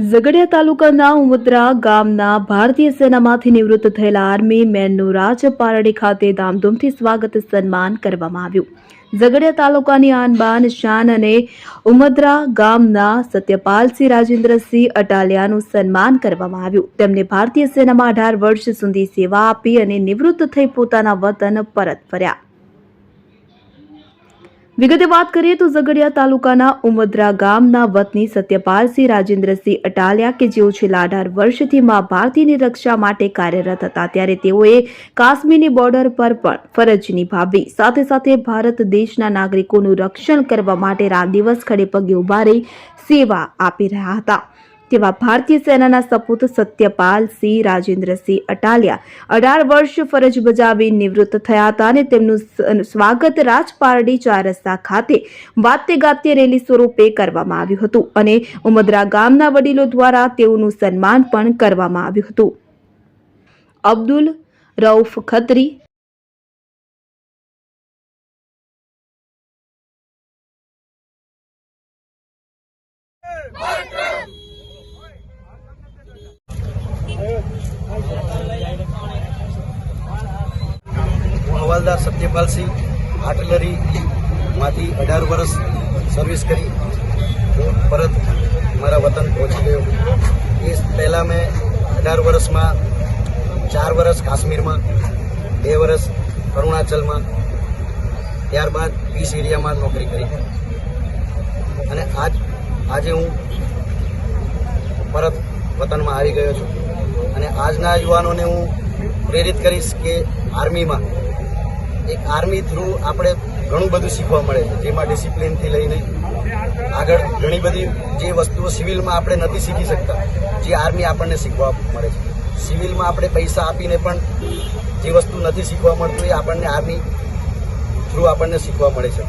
ઝઘડિયા તાલુકાના ઉમદરા ગામના ભારતીય સેનામાંથી નિવૃત્ત થયેલા આર્મી મેનનું રાજપારડી ખાતે ધામધૂમથી સ્વાગત સન્માન કરવામાં આવ્યું. ઝઘડિયા તાલુકાની આનબાન શાન અને ઉમદરા ગામના સત્યપાલસિંહ રાજેન્દ્રસિંહ અટાલિયાનું સન્માન કરવામાં આવ્યું. તેમને ભારતીય સેનામાં અઢાર વર્ષ સુધી સેવા આપી અને નિવૃત્ત થઈ પોતાના વતન પરત ફર્યા. વિગતે વાત કરીએ તો ઝઘડિયા તાલુકાના ઉમદરા ગામના વતની સત્યપાલસિંહ, રાજેન્દ્રસિંહ અટાલિયા કે જેઓ છેલ્લા અઢાર વર્ષથી મા ભારતીની રક્ષા માટે કાર્યરત હતા ત્યારે તેઓએ કાશ્મીરની બોર્ડર પર પણ ફરજ નિભાવી. સાથે સાથે ભારત દેશના નાગરિકોનું રક્ષણ કરવા માટે રાત દિવસ ખડે પગે ઊભા રહી સેવા આપી રહ્યા હતા. તેવા ભારતીય સેનાના સપૂત સત્યપાલ સિંહ રાજેન્દ્રસિંહ અટાલિયા. અઢાર વર્ષ ફરજ બજાવી નિવૃત્ત થયા હતા અને તેમનું સ્વાગત રાજપારડી ચાર રસ્તા ખાતે વાત્ય ગાત્ય રેલી સ્વરૂપે કરવામાં આવ્યું હતું અને ઉમદરા ગામના વડીલો દ્વારા તેઓનું સન્માન પણ કરવામાં આવ્યું હતું. અબ્દુલ રઉફ ખત્રી હું હવાલદાર સત્યપાલસિંહ આર્ટિલરીમાંથી અઢાર વર્ષ સર્વિસ કરી. હું પરત મારા વતન પહોંચી ગયો. એ પહેલાં મેં અઢાર વર્ષમાં, ચાર વર્ષ કાશ્મીરમાં, બે વર્ષ અરુણાચલમાં, ત્યારબાદ પીસ એરિયામાં નોકરી કરી. અને આજ, આજે હું પરત વતનમાં આવી ગયો છું. અને આજના યુવાનોને હું પ્રેરિત કરીશ કે આર્મીમાં એક આર્મી થ્રુ આપણે ઘણું બધું શીખવા મળે છે. જેમાં ડિસિપ્લિનથી લઈને આગળ ઘણી બધી જે વસ્તુઓ સિવિલમાં આપણે નથી શીખી શકતા, જે આર્મી આપણને શીખવા મળે છે. સિવિલમાં આપણે પૈસા આપીને પણ જે વસ્તુ નથી શીખવા મળતું એ આપણને આર્મી થ્રુ આપણને શીખવા મળે છે.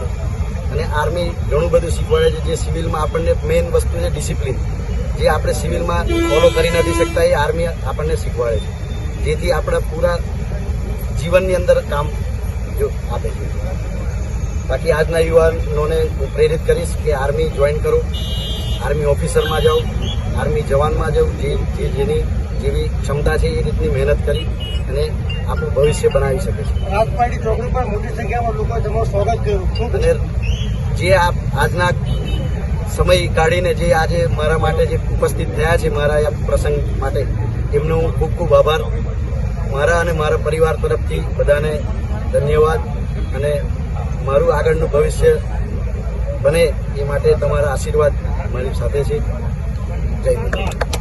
અને આર્મી ઘણું બધું શીખવાડે છે જે સિવિલમાં આપણને મેઇન વસ્તુ છે ડિસિપ્લિન જે આપણે સિવિલમાં ફોલો કરી નથી શકતા એ આર્મી આપણને શીખવાડે છે. જેથી આપણા પૂરા જીવનની અંદર કામ જો આપે છે. બાકી આજના યુવાનોને હું પ્રેરિત કરીશ કે આર્મી જોઈન કરો. આર્મી ઓફિસરમાં જાઓ આર્મી જવાનમાં જાઓ જે જે જેની જેવી ક્ષમતા છે એ રીતની મહેનત કરી અને આપણું ભવિષ્ય બનાવી શકે છે. રાજપાટી ચોકડી પર મોટી સંખ્યામાં લોકોએ તમારું સ્વાગત કર્યું. અને જે આપ આજના સમય કાઢીને જે આજે મારા માટે જે ઉપસ્થિત થયા છે મારા આ પ્રસંગ માટે એમનો હું ખૂબ ખૂબ આભાર. મારા અને મારા પરિવાર તરફથી બધાને ધન્યવાદ અને મારું આગળનું ભવિષ્ય બને એ માટે તમારા આશીર્વાદ મારી સાથે છે. જય